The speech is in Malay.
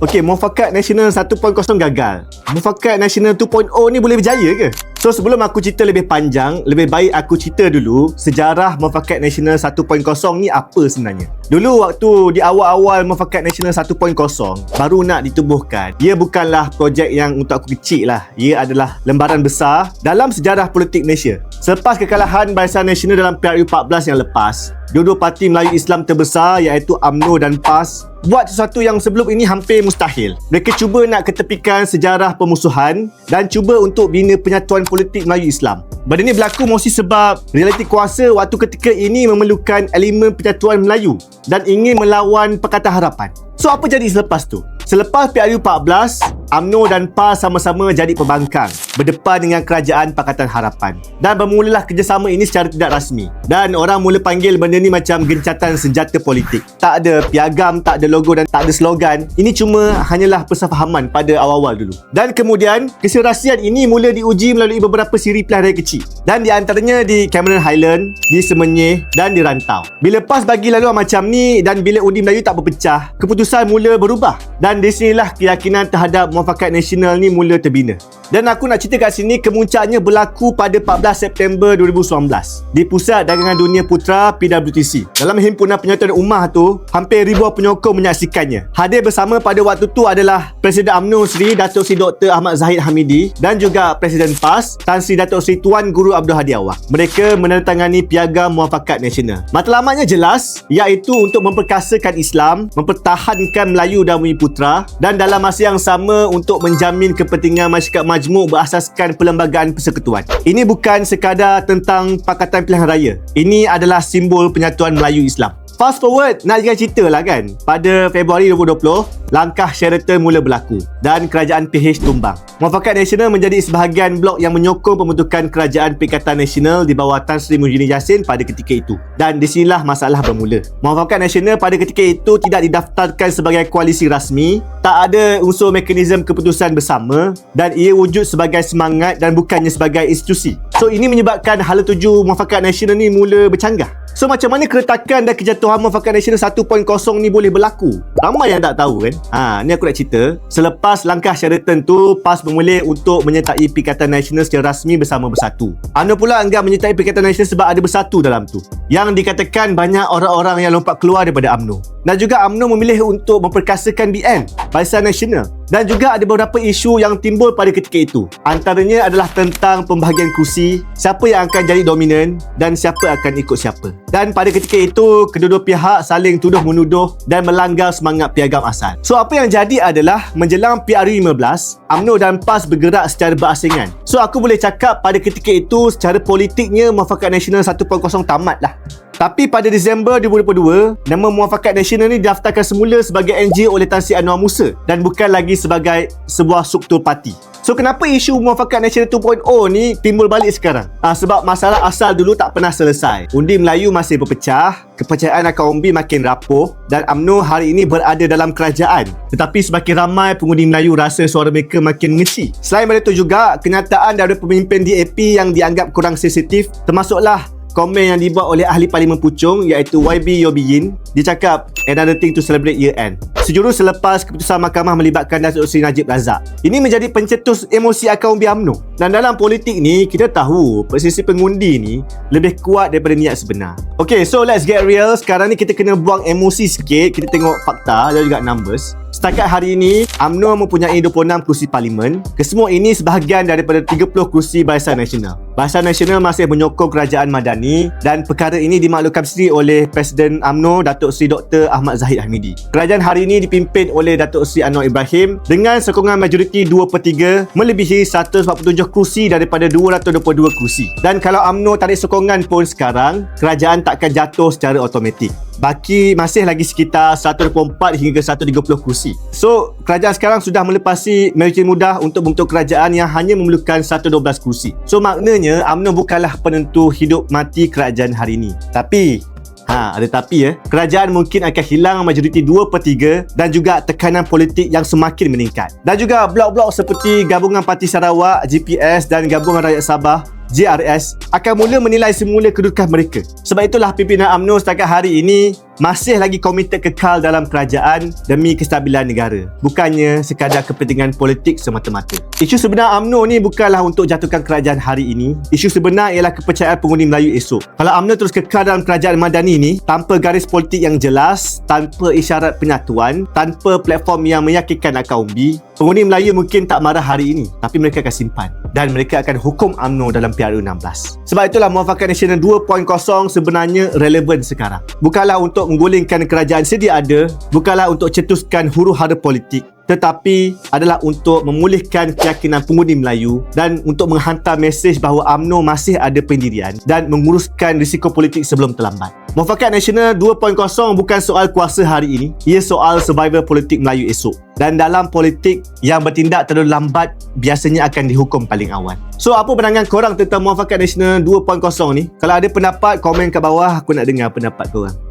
Okey, Muafakat Nasional 1.0 gagal. Muafakat Nasional 2.0 ni boleh berjaya ke? So sebelum aku cerita lebih panjang, lebih baik aku cerita dulu sejarah Muafakat Nasional 1.0 ni apa sebenarnya. Dulu waktu di awal-awal Muafakat Nasional 1.0 baru nak ditubuhkan. Ia bukanlah projek yang untuk aku kecil lah. Ia adalah lembaran besar dalam sejarah politik Malaysia. Selepas kekalahan Barisan Nasional dalam PRU 14 yang lepas, dua-dua parti Melayu Islam terbesar iaitu UMNO dan PAS buat sesuatu yang sebelum ini hampir mustahil. Mereka cuba nak ketepikan sejarah pemusuhan dan cuba untuk bina penyatuan politik Melayu Islam. Benda ini berlaku mesti sebab realiti kuasa waktu ketika ini memerlukan elemen penyatuan Melayu dan ingin melawan Pakatan Harapan. So apa jadi selepas tu? Selepas PRU 14, UMNO dan PAS sama-sama jadi pembangkang berdepan dengan kerajaan Pakatan Harapan. Dan bermulalah kerjasama ini secara tidak rasmi. Dan orang mula panggil benda ni macam gencatan senjata politik. Tak ada piagam, tak ada logo dan tak ada slogan. Ini cuma hanyalah persefahaman pada awal-awal dulu. Dan kemudian, keserasian ini mula diuji melalui beberapa siri pilihan raya kecil. Dan di antaranya di Cameron Highland, di Semenyih dan di Rantau. Bila PAS bagi laluan macam ni dan bila undi Melayu tak berpecah, keputusan mula berubah. Dan di sinilah keyakinan terhadap muafakat nasional ni mula terbina. Dan aku nak cerita kat sini kemuncaknya berlaku pada 14 September 2019 di Pusat Dagangan Dunia Putra PWTC. Dalam himpunan penyatuan ummah tu, hampir ribuan penyokong menyaksikannya. Hadir bersama pada waktu tu adalah Presiden UMNO Sri Datuk Sri Dr. Ahmad Zahid Hamidi dan juga Presiden PAS Tan Sri Datuk Sri Tuan Guru Abdul Hadi Awak. Mereka menandatangani piagam muafakat nasional. Matlamatnya jelas iaitu untuk memperkasakan Islam, mempertahankan Melayu dan Bumi Putra dan dalam masa yang sama untuk menjamin kepentingan masyarakat majmuk berasaskan perlembagaan persekutuan. Ini bukan sekadar tentang Pakatan Pilihan Raya. Ini adalah simbol penyatuan Melayu Islam. Fast forward, nak jangan cerita lah kan. Pada Februari 2020, langkah Sheraton mula berlaku dan kerajaan PH tumbang. Muafakat Nasional menjadi sebahagian blok yang menyokong pembentukan kerajaan Perikatan Nasional di bawah Tan Sri Muhyiddin Yassin pada ketika itu. Dan di sinilah masalah bermula. Muafakat Nasional pada ketika itu tidak didaftarkan sebagai koalisi rasmi, tak ada unsur mekanisme keputusan bersama dan ia wujud sebagai semangat dan bukannya sebagai institusi. So ini menyebabkan hala tuju Muafakat Nasional ni mula bercanggah. So macam mana keretakan dan kejatuhan Muafakat Nasional 1.0 ni boleh berlaku? Ramai yang tak tahu kan? Ha, ni aku nak cerita. Selepas langkah Sheraton tu, PAS memilih untuk menyertai Perikatan Nasional secara rasmi bersama bersatu. Anda pula anggap menyertai Perikatan Nasional sebab ada bersatu dalam tu. Yang dikatakan banyak orang-orang yang lompat keluar daripada UMNO. Dan juga UMNO memilih untuk memperkasakan BN, Barisan Nasional. Dan juga ada beberapa isu yang timbul pada ketika itu. Antaranya adalah tentang pembahagian kursi, siapa yang akan jadi dominan dan siapa akan ikut siapa. Dan pada ketika itu, kedua-dua pihak saling tuduh menuduh dan melanggar semangat piagam asal. So apa yang jadi adalah menjelang PRU 15, UMNO dan PAS bergerak secara berasingan. So aku boleh cakap pada ketika itu secara politiknya Muafakat Nasional 1.0 tamat lah. Tapi pada Disember 2022, nama Muafakat Nasional ni didaftarkan semula sebagai NGO oleh Tan Sri Anwar Musa dan bukan lagi sebagai sebuah struktur parti. So kenapa isu Muafakat Nasional 2.0 ni timbul balik sekarang? Ah sebab masalah asal dulu tak pernah selesai. Undi Melayu masih berpecah, kepercayaan akan umbi makin rapuh dan UMNO hari ini berada dalam kerajaan. Tetapi semakin ramai pengundi Melayu rasa suara mereka makin mengeci. Selain daripada itu juga, kenyataan dari pemimpin DAP yang dianggap kurang sensitif termasuklah komen yang dibuat oleh ahli parlimen Puchong iaitu YB Yobiyin dia cakap another thing to celebrate year end. Sejurus selepas keputusan mahkamah melibatkan Datuk Seri Najib Razak. Ini menjadi pencetus emosi akaun UMNO dan dalam politik ni kita tahu persisi pengundi ni lebih kuat daripada niat sebenar ok so let's get real sekarang ni kita kena buang emosi sikit kita tengok fakta dan juga numbers Setakat hari ini, UMNO mempunyai 26 kursi parlimen. Kesemua ini sebahagian daripada 30 kursi Barisan Nasional. Barisan Nasional masih menyokong kerajaan Madani dan perkara ini dimaklumkan sendiri oleh Presiden UMNO Datuk Seri Dr. Ahmad Zahid Hamidi. Kerajaan hari ini dipimpin oleh Datuk Seri Anwar Ibrahim dengan sokongan majoriti 2 per 3 melebihi 147 kursi daripada 222 kursi. Dan kalau UMNO tarik sokongan pun sekarang, kerajaan takkan jatuh secara automatik. Baki masih lagi sekitar 124 hingga 130 kursi. So, kerajaan sekarang sudah melepasi majoriti mudah untuk bentuk kerajaan yang hanya memerlukan 112 kursi. So, maknanya UMNO bukanlah penentu hidup mati kerajaan hari ini. Tapi, Ha, ada tapi ya. Kerajaan mungkin akan hilang majoriti 2 per 3 dan juga tekanan politik yang semakin meningkat. Dan juga blok-blok seperti Gabungan Parti Sarawak, GPS dan Gabungan Rakyat Sabah JRS akan mula menilai semula kedudukan mereka. Sebab itulah pimpinan UMNO setakat hari ini masih lagi komited kekal dalam kerajaan demi kestabilan negara. Bukannya sekadar kepentingan politik semata-mata. Isu sebenar UMNO ni bukanlah untuk jatuhkan kerajaan hari ini. Isu sebenar ialah kepercayaan pengundi Melayu esok. Kalau UMNO terus kekal dalam kerajaan madani ni, tanpa garis politik yang jelas, tanpa isyarat penyatuan, tanpa platform yang meyakinkan akal umbi, pengundi Melayu mungkin tak marah hari ini. Tapi mereka akan simpan. Dan mereka akan hukum UMNO dalam PRU16. Sebab itulah Muafakat Nasional 2.0 sebenarnya relevan sekarang. Bukanlah untuk menggulingkan kerajaan sedia ada, bukanlah untuk cetuskan huru hara politik, tetapi adalah untuk memulihkan keyakinan pengundi Melayu dan untuk menghantar mesej bahawa AMNO masih ada pendirian dan menguruskan risiko politik sebelum terlambat. Muafakat Nasional 2.0 bukan soal kuasa hari ini, ia soal survival politik Melayu esok. Dan dalam politik yang bertindak terlalu lambat biasanya akan dihukum paling awal. So apa pandangan korang tentang Muafakat Nasional 2.0 ni? Kalau ada pendapat komen kat bawah aku nak dengar pendapat korang.